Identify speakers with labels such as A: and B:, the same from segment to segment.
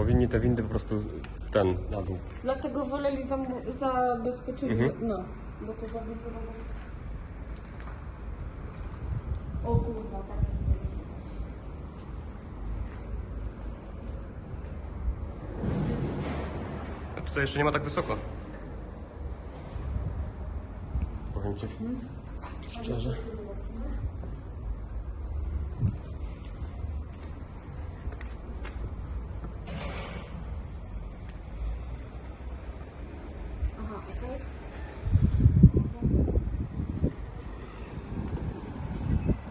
A: Powinni te windy po prostu w ten, na dół.
B: Dlatego woleli zam- zabezpieczyć,
A: Mhm.
B: no, bo to za dużo roboty. O kurwa, tak jest.
A: A tutaj jeszcze nie ma tak wysoko. Powiem ci. Szczerze.
B: Aha, okej.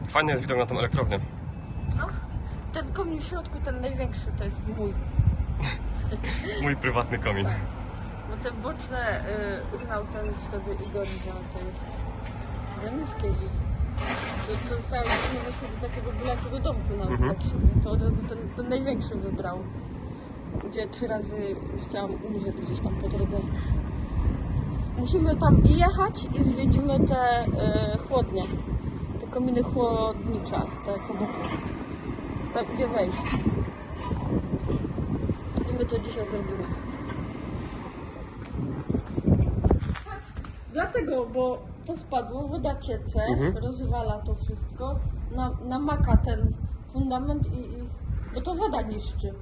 A: Fajny jest widok na tą elektrownię.
B: No, ten komin w środku, ten największy, to jest mój.
A: Mój prywatny komin.
B: Bo te boczne y, znał ten wtedy Igor, że to jest za niskie i to, to staliśmy właśnie do takiego byle jakiego domku na
A: Mhm.
B: Lexie, nie? To od razu ten, ten największy wybrał. Gdzie trzy razy chciałam umrzeć gdzieś tam po drodze. Musimy tam jechać i zwiedzimy te y, chłodnie. Kominy chłodnicze, te po boku. Tam gdzie wejść. I my to dzisiaj zrobimy. Dlatego, bo to spadło, woda ciece,
A: Mhm.
B: rozwala to wszystko, na, namaka ten fundament i, i... bo to woda niszczy.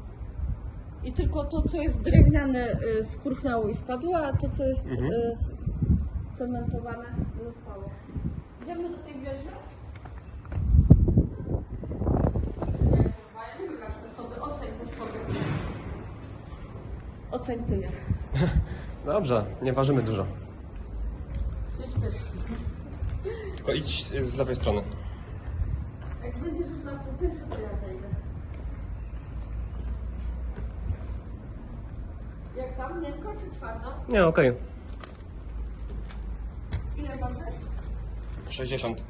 B: I tylko to, co jest drewniane, y, i spadło, a to, co jest
A: Mhm.
B: y, cementowane, zostało. Idziemy do tej wieży? Nie, kurwa, ja nie wiem jak te schody, oceń te schody. Oceń ty je.
A: Dobrze, nie ważymy dużo.
B: Idź też.
A: Tylko idź z lewej strony.
B: Jak będziesz już na po pierwsze, to ja wejdę. Jak tam, miękko czy twardo?
A: Nie, okej.
B: Ile ważysz?
A: 60.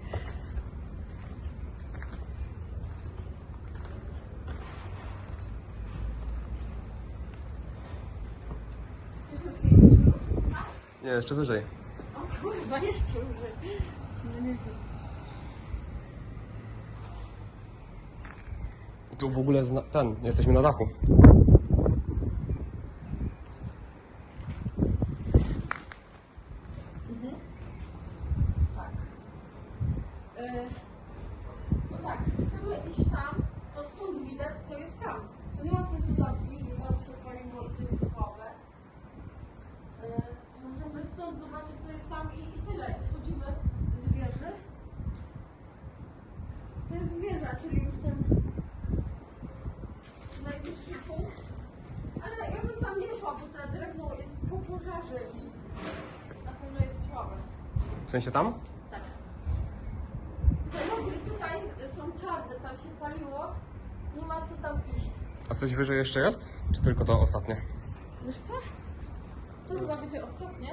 B: Jesteśmy w tej wieży?
A: Nie, jeszcze wyżej.
B: O kurwa, jeszcze wyżej. No nie wiem.
A: Tu w ogóle zna- ten, jesteśmy na dachu.
B: Tak. E, no tak, chcemy iść tam, to stąd widać, co jest tam. To nie ma sensu tam się paliwo, to jest słabe. E, możemy stąd zobaczyć, co jest tam i, i tyle. I schodzimy z wieży. To wieża, czyli już ten najwyższy punkt. Ale ja bym tam nie szła, bo to drewno jest po pożarze i na pewno jest słabe.
A: W sensie tam?
B: Tak. Te nogi tutaj są czarne, tam się paliło. Nie ma co tam iść.
A: A coś wyżej jeszcze jest? Czy tylko to ostatnie?
B: Wiesz co? To chyba będzie ostatnie.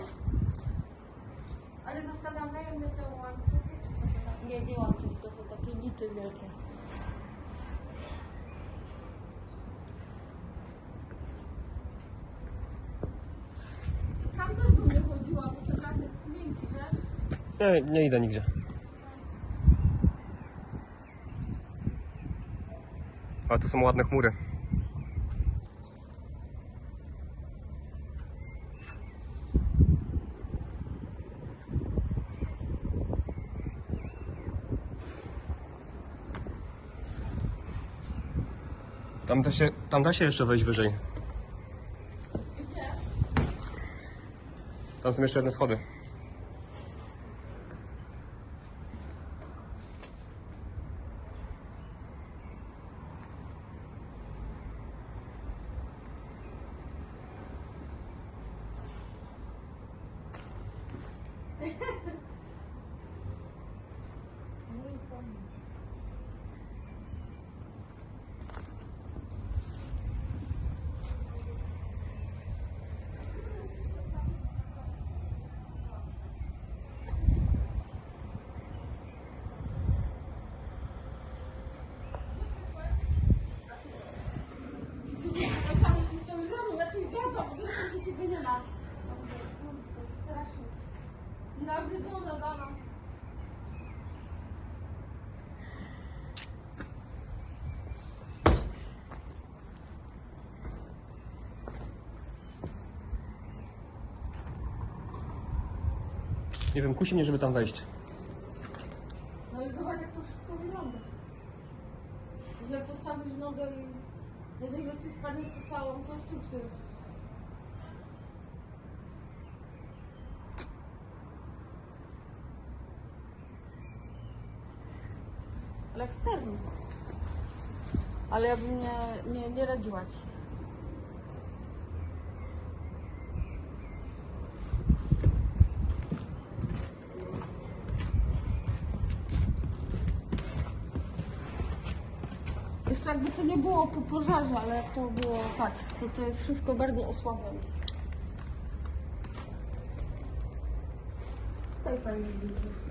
C: Ale zastanawiają mnie te łańcuchy, czy co to za...
B: Nie, nie łańcuch, to są takie nity wielkie. Tam też bym nie chodziła, bo ten dach jest miękki, nie?
A: Nie, nie idę nigdzie. Ale tu są ładne chmury. Tam da się, tam da się jeszcze wejść wyżej. Tam są jeszcze jedne schody. Nawiedzona dama. Nie wiem, kusi mnie, żeby tam wejść.
B: No ale zobacz, jak to wszystko wygląda. Źle postawisz nogę i nie dość, że ty spadniesz, to całą konstrukcję Chcę. Ale ja bym nie, nie, nie radziła ci. Jeszcze jakby to nie było po pożarze, ale to było, patrz, to, to jest wszystko bardzo osłabione. Tutaj fajnie widzę.